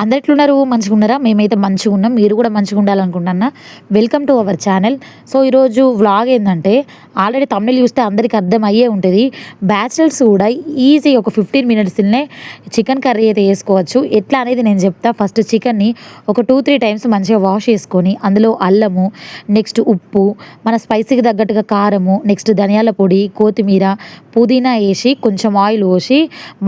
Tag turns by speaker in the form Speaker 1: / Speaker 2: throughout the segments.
Speaker 1: అందరు ఎట్లున్నారు మంచిగా ఉన్నారా మేమైతే మంచిగా ఉన్నాం మీరు కూడా మంచిగా ఉండాలనుకుంటున్నా welcome to our channel so ఈరోజు వ్లాగ్ ఏంటంటే ఆల్రెడీ తమిళ చూస్తే అందరికీ అర్థం అయ్యే ఉంటుంది. బ్యాచిలర్స్ కూడా ఈజీ ఒక ఫిఫ్టీన్ మినిట్స్లోనే చికెన్ కర్రీ అయితే వేసుకోవచ్చు ఎట్లా అనేది నేను చెప్తా. ఫస్ట్ చికెన్ని ఒక టూ త్రీ టైమ్స్ మంచిగా వాష్ చేసుకొని అందులో అల్లము నెక్స్ట్ ఉప్పు మన స్పైసీకి తగ్గట్టుగా కారము నెక్స్ట్ ధనియాల పొడి కొత్తిమీర పుదీనా వేసి కొంచెం ఆయిల్ పోసి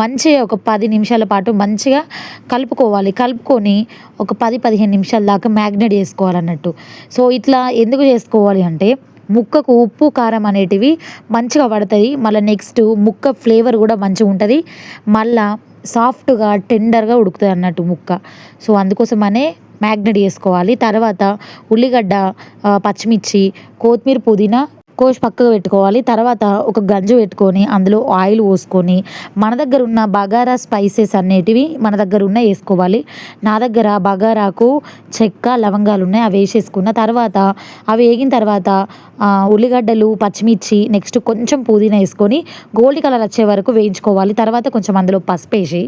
Speaker 1: మంచిగా ఒక పది నిమిషాల పాటు మంచిగా కలుపుకోవాలి. కలుపుకొని ఒక పది పదిహేను నిమిషాల దాకా మ్యాగ్నేట్ చేసుకోవాలన్నట్టు. సో ఇట్లా ఎందుకు చేసుకోవాలి అంటే ముక్కకు ఉప్పు కారం అనేటివి మంచిగా పడుతుంది. మళ్ళీ నెక్స్ట్ ముక్క ఫ్లేవర్ కూడా మంచిగా ఉంటుంది. మళ్ళా సాఫ్ట్గా టెండర్గా ఉడుకుతుంది అన్నట్టు ముక్క. సో అందుకోసమనే మ్యాగ్నెట్ చేసుకోవాలి. తర్వాత ఉల్లిగడ్డ పచ్చిమిర్చి కొత్తిమీర పుదీనా కోసి పక్కకు పెట్టుకోవాలి. తర్వాత ఒక గంజు పెట్టుకొని అందులో ఆయిల్ పోసుకొని మన దగ్గర ఉన్న బగారా స్పైసెస్ అనేటివి మన దగ్గర ఉన్న వేసుకోవాలి. నా దగ్గర బగారాకు చెక్క లవంగాలు ఉన్నాయి. అవి వేసేసుకున్న తర్వాత అవి వేగిన తర్వాత ఉల్లిగడ్డలు పచ్చిమిర్చి నెక్స్ట్ కొంచెం పుదీనా వేసుకొని గోల్డ్ కలర్ వచ్చే వరకు వేయించుకోవాలి. తర్వాత కొంచెం అందులో పసుపు వేసి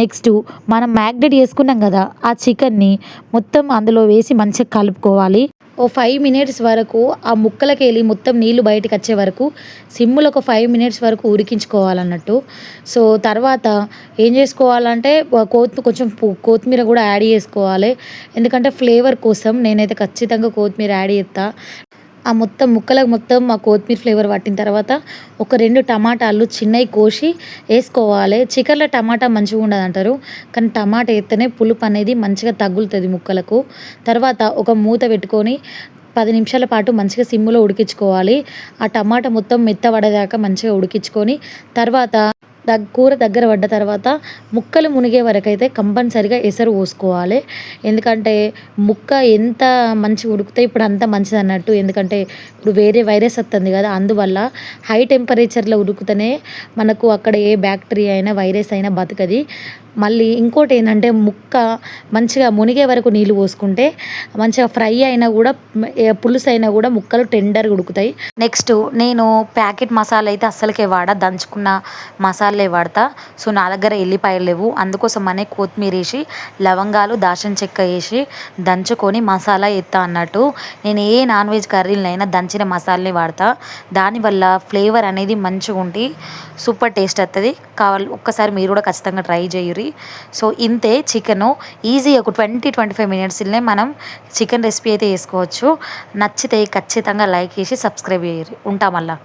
Speaker 1: నెక్స్ట్ మనం మ్యాగ్నెట్ చేసుకున్నాం కదా ఆ చికెన్ని మొత్తం అందులో వేసి మంచిగా కలుపుకోవాలి. ఓ ఫైవ్ మినిట్స్ వరకు ఆ ముక్కలకి వెళ్ళి మొత్తం నీళ్ళు బయటకు వచ్చే వరకు సిమ్ములో ఒక ఫైవ్ మినిట్స్ వరకు ఉడికించుకోవాలన్నట్టు. సో తర్వాత ఏం చేసుకోవాలంటే కోత్ కొంచెం కొత్తిమీర కూడా యాడ్ చేసుకోవాలి. ఎందుకంటే ఫ్లేవర్ కోసం నేనైతే ఖచ్చితంగా కొత్తిమీర యాడ్ చేస్తా ఆ మొత్తం ముక్కలకు మొత్తం ఆ కొత్తిమీర ఫ్లేవర్ పట్టిన తర్వాత ఒక రెండు టమాటాలు చిన్నవి కోసి వేసుకోవాలి. చికెన్లో టమాటా మంచిగా ఉండదు అంటారు కానీ టమాటా వేస్తేనే పులుపు అనేది మంచిగా తగులుతుంది ముక్కలకు. తర్వాత ఒక మూత పెట్టుకొని పది నిమిషాల పాటు మంచిగా సిమ్లో ఉడికించుకోవాలి. ఆ టమాటా మొత్తం మెత్తబడేదాకా మంచిగా ఉడికించుకొని తర్వాత కూర దగ్గర పడ్డ తర్వాత ముక్కలు మునిగే వరకు అయితే కంపల్సరిగా ఎసరు పోసుకోవాలి. ఎందుకంటే ముక్క ఎంత మంచి ఉడికితే ఇప్పుడు అంత మంచిది అన్నట్టు. ఎందుకంటే ఇప్పుడు వేరే వైరస్ వస్తుంది కదా అందువల్ల హై టెంపరేచర్లో ఉడికితేనే మనకు అక్కడ ఏ బ్యాక్టీరియా అయినా వైరస్ అయినా బతకది. మళ్ళీ ఇంకోటి ఏంటంటే ముక్క మంచిగా మునిగే వరకు నీళ్ళు పోసుకుంటే మంచిగా ఫ్రై అయినా కూడా పులుసు అయినా కూడా ముక్కలు టెండర్గా ఉడుకుతాయి. నెక్స్ట్ నేను ప్యాకెట్ మసాలా అయితే అస్సలకే వాడ దంచుకున్న మసాలే వాడతా. సో నా దగ్గర ఎల్లిపాయలు లేవు. అందుకోసం అనే కొత్తిమీర వేసి లవంగాలు దాచిన చెక్క వేసి దంచుకొని మసాలా ఎత్తా అన్నట్టు. నేను ఏ నాన్ వెజ్ కర్రీలైనా దంచిన మసాలని వాడతా. దానివల్ల ఫ్లేవర్ అనేది మంచిగా ఉండి సూపర్ టేస్ట్ వస్తుంది కావాలి ఒక్కసారి మీరు కూడా ఖచ్చితంగా ట్రై చేయరు కర్రీ సో ఇంతే చికెను. ఈజీ ఒక ట్వంటీ ట్వంటీ ఫైవ్ మినిట్స్లోనే మనం చికెన్ రెసిపీ అయితే వేసుకోవచ్చు. నచ్చితే ఖచ్చితంగా లైక్ చేసి సబ్స్క్రైబ్ చేయరు ఉంటాం మళ్ళీ.